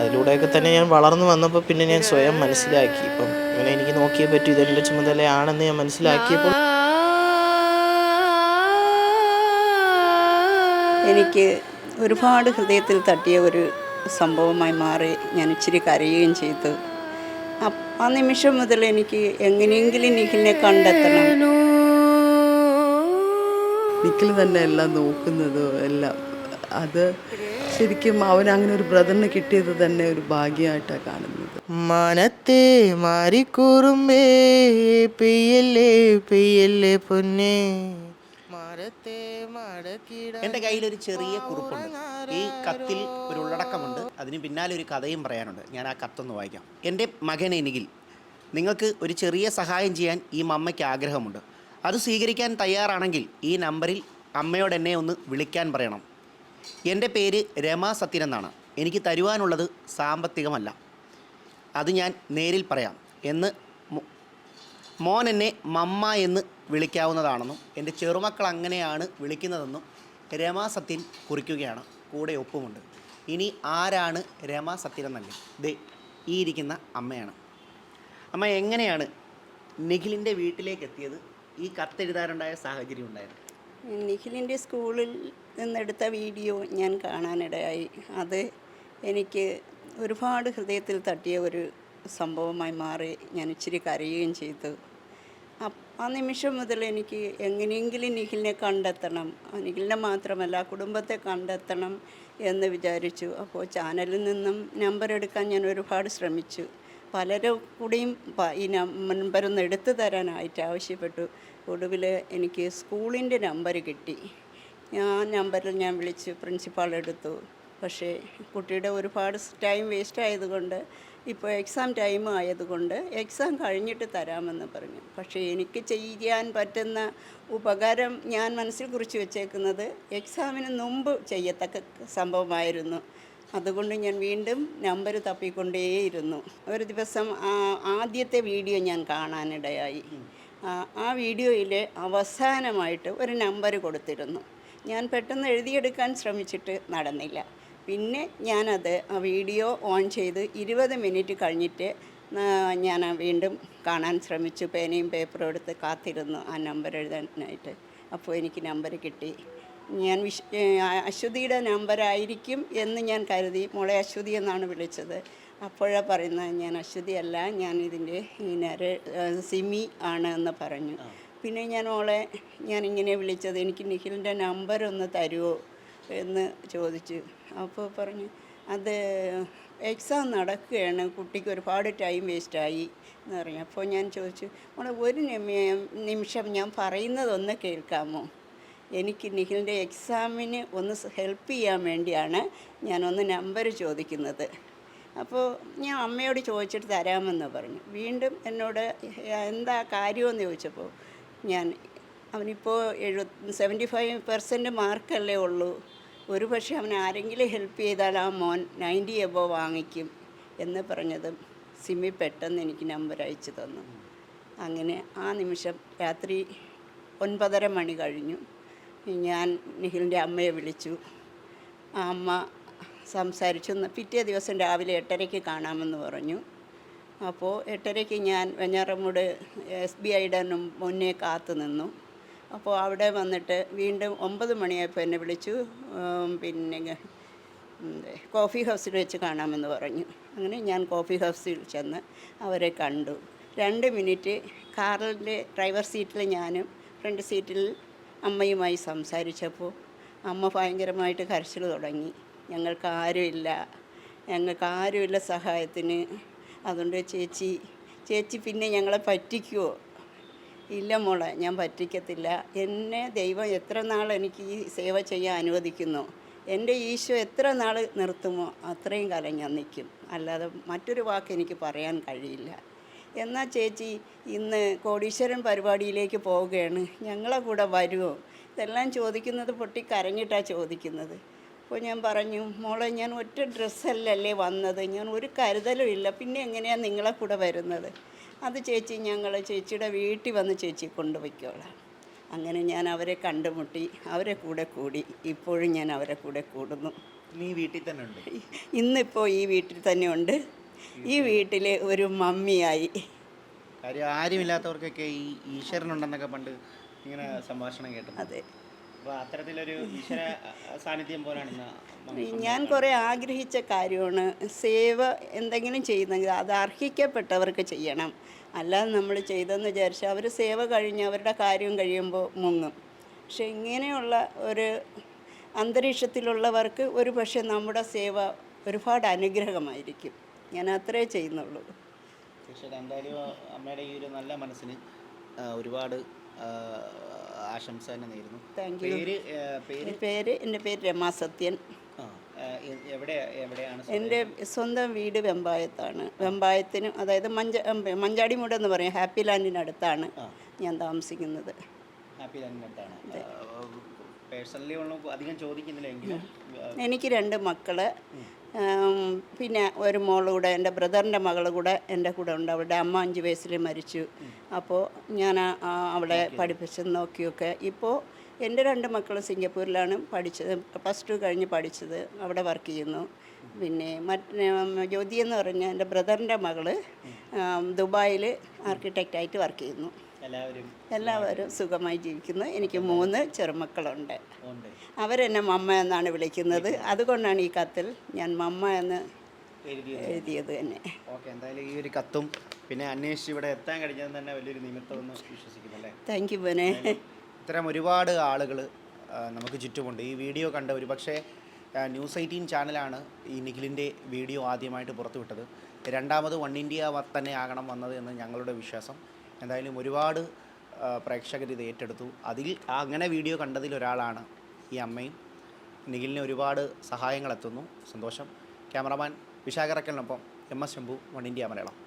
അതിലൂടെയൊക്കെ തന്നെ ഞാൻ വളർന്നു വന്നപ്പോൾ പിന്നെ ഞാൻ സ്വയം മനസ്സിലാക്കി. ഇപ്പം ഇങ്ങനെ എനിക്ക് നോക്കിയേ പറ്റൂ ഇതെന്റെ ചുമതലയാണെന്ന് ഞാൻ മനസ്സിലാക്കിയപ്പോൾ എനിക്ക് ഒരുപാട് ഹൃദയത്തിൽ തട്ടിയ ഒരു സംഭവമായി മാറി. ഞാൻ ഇച്ചിരി കരയുകയും ചെയ്തു. അപ്പ് ആ നിമിഷം മുതൽ എനിക്ക് എങ്ങനെയെങ്കിലും നിഖിലിനെ കണ്ടെത്തണം. നിഖിൽ തന്നെ എല്ലാം നോക്കുന്നതും എല്ലാം അത് ശരിക്കും അവൻ അങ്ങനെ ഒരു ബ്രദറിന് കിട്ടിയത് തന്നെ ഒരു ഭാഗ്യമായിട്ടാണ് കാണുന്നത്. മനത്തെ മാറിക്കൂറുമ്പേ പെയ്യല്ലേ പെയ്യല്ലേ പൊന്നെ. മരത്തെ മടക്കിട എന്റെ കയ്യിലൊരു ചെറിയ കുറിപ്പുണ്ട്. ഈ കത്തിൽ ഒരു ഉള്ളടക്കമുണ്ട്. അതിന് പിന്നാലെ ഒരു കഥയും പറയാനുണ്ട്. ഞാൻ ആ കത്തൊന്ന് വായിക്കാം. എന്റെ മകൻ എനിക്കിൽ നിങ്ങൾക്ക് ഒരു ചെറിയ സഹായം ചെയ്യാൻ ഈ മമ്മയ്ക്ക് ആഗ്രഹമുണ്ട്. അത് സ്വീകരിക്കാൻ തയ്യാറാണെങ്കിൽ ഈ നമ്പറിൽ അമ്മയോട് എന്നെ ഒന്ന് വിളിക്കാൻ പറയണം. എന്റെ പേര് രമാ സത്യൻ എന്നാണ്. എനിക്ക് തരുവാനുള്ളത് സാമ്പത്തികമല്ല. അത് ഞാൻ നേരിൽ പറയാം. എന്ന് മോൻ എന്നെ മമ്മ എന്ന് വിളിക്കാവുന്നതാണെന്നും എന്റെ ചെറുമക്കൾ അങ്ങനെയാണ് വിളിക്കുന്നതെന്നും രമാ സത്യൻ കുറിക്കുകയാണ്. കൂടെ ഒപ്പുമുണ്ട്. ഇനി ആരാണ് രമാ സത്യൻ എന്നല്ലേ? ദേ ഈ ഇരിക്കുന്ന അമ്മയാണ്. അമ്മ എങ്ങനെയാണ് നിഖിലിന്റെ വീട്ടിലേക്ക് എത്തിയത്? ഈ കത്തെഴുതാനുണ്ടായ സാഹചര്യം ഉണ്ടായത് നിഖിലിന്റെ സ്കൂളിൽ നിന്നെടുത്ത വീഡിയോ ഞാൻ കാണാനിടയായി. അത് എനിക്ക് ഒരുപാട് ഹൃദയത്തിൽ തട്ടിയ ഒരു സംഭവമായി മാറി. ഞാൻ ഇച്ചിരി കരയുകയും ചെയ്തു. ആ നിമിഷം മുതൽ എനിക്ക് എങ്ങനെയെങ്കിലും നിഖിലിനെ കണ്ടെത്തണം നിഖിലിനെ മാത്രമല്ല കുടുംബത്തെ കണ്ടെത്തണം എന്ന് വിചാരിച്ചു. അപ്പോൾ ചാനലിൽ നിന്നും നമ്പർ എടുക്കാൻ ഞാൻ ഒരുപാട് ശ്രമിച്ചു. പലരും കൂടിയും ഈ നമ്പരൊന്ന് എടുത്തു തരാനായിട്ട് ആവശ്യപ്പെട്ടു. ഒടുവിൽ എനിക്ക് സ്കൂളിന്റെ നമ്പർ കിട്ടി. ഞാൻ നമ്പറിൽ ഞാൻ വിളിച്ച് പ്രിൻസിപ്പാൾ എടുത്തു. പക്ഷേ കുട്ടിയുടെ ഒരുപാട് ടൈം വേസ്റ്റ് ആയതുകൊണ്ട് ഇപ്പോൾ എക്സാം ടൈം ആയതുകൊണ്ട് എക്സാം കഴിഞ്ഞിട്ട് തരാമെന്ന് പറഞ്ഞു. പക്ഷേ എനിക്ക് ചെയ്യാൻ പറ്റുന്ന ഉപകാരം ഞാൻ മനസ്സിൽ കുറിച്ച് വെച്ചേക്കുന്നത് എക്സാമിന് മുമ്പ് ചെയ്യത്തക്ക സംഭവമായിരുന്നു. അതുകൊണ്ട് ഞാൻ വീണ്ടും നമ്പർ തപ്പിക്കൊണ്ടേയിരുന്നു. ഒരു ദിവസം ആ- ആദ്യത്തെ വീഡിയോ ഞാൻ കാണാനിടയായി. ആ- ആ വീഡിയോയിൽ അവസാനമായിട്ട് ഒരു നമ്പർ കൊടുത്തിരുന്നു. ഞാൻ പെട്ടെന്ന് എഴുതിയെടുക്കാൻ ശ്രമിച്ചിട്ട് നടന്നില്ല. പിന്നെ ഞാനത് ആ വീഡിയോ ഓൺ ചെയ്ത് ഇരുപത് മിനിറ്റ് കഴിഞ്ഞിട്ട് ഞാൻ വീണ്ടും കാണാൻ ശ്രമിച്ചു. പേനയും പേപ്പറും എടുത്ത് കാത്തിരുന്നു ആ നമ്പർ എഴുതാനായിട്ട്. അപ്പോൾ എനിക്ക് നമ്പർ കിട്ടി. ഞാൻ വിശ് അശ്വതിയുടെ നമ്പറായിരിക്കും എന്ന് ഞാൻ കരുതി. മോളെ അശ്വതി എന്നാണ് വിളിച്ചത്. അപ്പോഴാണ് പറയുന്നത് ഞാൻ അശ്വതി അല്ല ഞാൻ ഇതിന്റെ സിമി ആണ് എന്ന് പറഞ്ഞു. പിന്നെ ഞാൻ ഓളെ ഞാൻ ഇങ്ങനെ വിളിച്ചത് എനിക്ക് നിഖിലിന്റെ നമ്പർ ഒന്ന് തരുമോ എന്ന് ചോദിച്ചു. അപ്പോൾ പറഞ്ഞു അത് എക്സാം നടക്കുകയാണ് കുട്ടിക്ക് ഒരുപാട് ടൈം വേസ്റ്റായി എന്ന് പറഞ്ഞു. അപ്പോൾ ഞാൻ ചോദിച്ചു മോളെ ഒരു നിമിഷം ഞാൻ പറയുന്നതൊന്ന് കേൾക്കാമോ? എനിക്ക് നിഖിലിന്റെ എക്സാമിന് ഒന്ന് ഹെൽപ്പ് ചെയ്യാൻ വേണ്ടിയാണ് ഞാനൊന്ന് നമ്പർ ചോദിക്കുന്നത്. അപ്പോൾ ഞാൻ അമ്മയോട് ചോദിച്ചിട്ട് തരാമെന്ന് പറഞ്ഞു. വീണ്ടും എന്നോട് എന്താ കാര്യമെന്ന് ചോദിച്ചപ്പോൾ ഞാൻ അവനിപ്പോൾ എഴു സെവന്റി ഫൈവ് പെർസെന്റ് മാർക്കല്ലേ ഉള്ളൂ. ഒരു പക്ഷേ അവൻ ആരെങ്കിലും ഹെൽപ്പ് ചെയ്താൽ ആ മോൻ നയന്റി എബോ വാങ്ങിക്കും എന്ന് പറഞ്ഞതും സിമി പെട്ടെന്ന് എനിക്ക് നമ്പർ അയച്ചു തന്നു. അങ്ങനെ ആ നിമിഷം രാത്രി ഒൻപതര മണി കഴിഞ്ഞു. ഞാൻ നിഖിലിന്റെ അമ്മയെ വിളിച്ചു. ആ അമ്മ സംസാരിച്ചു. പിറ്റേ ദിവസം രാവിലെ എട്ടരയ്ക്ക് കാണാമെന്ന് പറഞ്ഞു. അപ്പോൾ എട്ടരയ്ക്ക് ഞാൻ വെഞ്ഞാറമ്മൂട് എസ് ബി ഐയുടെ മുന്നേ കാത്തു നിന്നു. അപ്പോൾ അവിടെ വന്നിട്ട് വീണ്ടും ഒമ്പത് മണിയായപ്പോൾ എന്നെ വിളിച്ചു. പിന്നെ കോഫി ഹൗസിൽ വെച്ച് കാണാമെന്ന് പറഞ്ഞു. അങ്ങനെ ഞാൻ കോഫി ഹൗസിൽ ചെന്ന് അവരെ കണ്ടു. രണ്ട് മിനിറ്റ് കാറിന്റെ ഡ്രൈവർ സീറ്റിൽ ഞാനും ഫ്രണ്ട് സീറ്റിൽ അമ്മയുമായി സംസാരിച്ചപ്പോൾ അമ്മ ഭയങ്കരമായിട്ട് കരച്ചിൽ തുടങ്ങി. ഞങ്ങൾക്ക് ആരുമില്ല. ഞങ്ങൾക്ക് ആരുമില്ല സഹായത്തിന്. അതുകൊണ്ട് ചേച്ചി ചേച്ചി പിന്നെ ഞങ്ങളെ പറ്റിക്കുമോ ഇല്ല മോളെ ഞാൻ പറ്റിക്കത്തില്ല. എന്നെ ദൈവം എത്ര നാൾ എനിക്ക് ഈ സേവ ചെയ്യാൻ അനുവദിക്കുന്നു? എന്റെ ഈശോ എത്ര നാൾ നിർത്തുമോ? അത്രയും കാലം ഞാൻ നിൽക്കും. അല്ലാതെ മറ്റൊരു വാക്ക് എനിക്ക് പറയാൻ കഴിയില്ല. എന്നാൽ ചേച്ചി ഇന്ന് കോടീശ്വരൻ പരിപാടിയിലേക്ക് പോവുകയാണ്. ഞങ്ങളെ കൂടെ വരുമോ ഇതെല്ലാം ചോദിക്കുന്നത് പൊട്ടി കരഞ്ഞിട്ടാണ് ചോദിക്കുന്നത്. അപ്പോൾ ഞാൻ പറഞ്ഞു മോളെ ഞാൻ ഒറ്റ ഡ്രസ്സല്ലല്ലേ വന്നത്. ഞാൻ ഒരു കരുതലും ഇല്ല. പിന്നെ എങ്ങനെയാണ് നിങ്ങളെ കൂടെ വരുന്നത്? അത് ചേച്ചി ഞങ്ങൾ ചേച്ചിയുടെ വീട്ടിൽ വന്ന് ചേച്ചി കൊണ്ടുപോയിക്കോളാം. അങ്ങനെ ഞാൻ അവരെ കണ്ടുമുട്ടി. അവരെ കൂടെ കൂടി. ഇപ്പോഴും ഞാൻ അവരെ കൂടെ കൂടുന്നു. ഈ വീട്ടിൽ തന്നെ ഉണ്ട്? ഇന്നിപ്പോൾ ഈ വീട്ടിൽ തന്നെ ഉണ്ട്. ഈ വീട്ടിൽ. ഒരു മമ്മിയായി. കാര്യം ആരുമില്ലാത്തവർക്കൊക്കെ ഈ ഈശ്വരനുണ്ടെന്നൊക്കെ പണ്ട് ഇങ്ങനെ സംഭാഷണം കേട്ടു. അതെ. അത്തരത്തിലൊരു ഈശ്വര സാന്നിധ്യം പോലാണ് ഞാൻ കുറേ ആഗ്രഹിച്ച കാര്യമാണ്. സേവ എന്തെങ്കിലും ചെയ്യുന്നെങ്കിൽ അത് അർഹിക്കപ്പെട്ടവർക്ക് ചെയ്യണം. അല്ലാതെ നമ്മൾ ചെയ്തെന്ന് വിചാരിച്ചാൽ അവർ സേവ കഴിഞ്ഞ് അവരുടെ കാര്യം കഴിയുമ്പോൾ മുങ്ങും. പക്ഷെ ഇങ്ങനെയുള്ള ഒരു അന്തരീക്ഷത്തിലുള്ളവർക്ക് ഒരു പക്ഷേ നമ്മുടെ സേവ ഒരുപാട് അനുഗ്രഹമായിരിക്കും. ഞാൻ അത്രേ ചെയ്യുന്നുള്ളൂ. തീർച്ചയായിട്ടും. എന്തായാലും അമ്മയുടെ ഈ ഒരു നല്ല മനസ്സിന് ഒരുപാട് ആശംസ തന്നെ നേരുന്നു താങ്ക് യു പേര്? പേര് പേര് എന്റെ പേര് രമാ സത്യൻ. എവിടെ എവിടെയാണ്? എന്റെ സ്വന്തം വീട് വെമ്പായത്താണ്. വെമ്പായത്തിന് അതായത് മഞ്ച മഞ്ചാടിമൂട് എന്ന് പറയും. ഹാപ്പി ലാൻഡിനടുത്താണ് ഞാൻ താമസിക്കുന്നത്. ഹാപ്പി ലാൻഡിനടുത്താണ് പേഴ്സണലി ഒന്നും അധികം ചോദിക്കുന്നില്ല എങ്കിലും എനിക്ക് രണ്ട് മക്കൾ. പിന്നെ ഒരു മോൾ മോളുകൂടെ എന്റെ ബ്രദറിന്റെ മകൾ കൂടെ എന്റെ കൂടെ ഉണ്ട്. അവളുടെ അമ്മ അഞ്ച് വയസ്സിൽ മരിച്ചു. അപ്പോൾ ഞാൻ അവളെ പഠിപ്പിച്ച് നോക്കിയൊക്കെ. ഇപ്പോൾ എന്റെ രണ്ട് മക്കൾ സിംഗപ്പൂരിലാണ് പഠിച്ചത്. പ്ലസ് ടു കഴിഞ്ഞ് പഠിച്ചത്. അവിടെ വർക്ക് ചെയ്യുന്നു. പിന്നെ മറ്റ് ജ്യോതി എന്ന് പറഞ്ഞ എന്റെ ബ്രദറിന്റെ മകൾ ദുബായിൽ ആർക്കിടെക്റ്റായിട്ട് വർക്ക് ചെയ്യുന്നു. എല്ലാവരും സുഖമായി ജീവിക്കുന്നു. എനിക്ക് മൂന്ന് ചെറുമക്കളുണ്ട്. അവരെന്നെ മമ്മ എന്നാണ് വിളിക്കുന്നത്. അതുകൊണ്ടാണ് ഈ കത്തിൽ ഞാൻ മമ്മ എന്ന് എഴുതിയത്. തന്നെ. ഓക്കെ എന്തായാലും ഈ ഒരു കത്തും പിന്നെ അന്വേഷിച്ച് ഇവിടെ എത്താൻ കഴിഞ്ഞത് തന്നെ വലിയൊരു നിമിത്തമെന്ന് വിശ്വസിക്കുന്നു അല്ലേ താങ്ക് യു ബനെ ഇത്തരം ഒരുപാട് ആളുകൾ നമുക്ക് ചുറ്റുമുണ്ട്. ഈ വീഡിയോ കണ്ട ഒരു പക്ഷേ ന്യൂസ് എയ്റ്റീൻ ചാനലാണ് ഈ നിഖിലിന്റെ വീഡിയോ ആദ്യമായിട്ട് പുറത്തുവിട്ടത്. രണ്ടാമത് വൺ ഇന്ത്യ തന്നെ ആകണം വന്നത് എന്ന് ഞങ്ങളുടെ വിശ്വാസം. എന്തായാലും ഒരുപാട് പ്രേക്ഷകർ ഇത് ഏറ്റെടുത്തു. അതിൽ അങ്ങനെ വീഡിയോ കണ്ടതിൽ ഒരാളാണ് ഈ അമ്മയും. നിഖിലിന് ഒരുപാട് സഹായങ്ങൾ എത്തുന്നു. സന്തോഷം. Cameraman വിശാഖറക്കലിനൊപ്പം M S Shambhu One India Malayalam.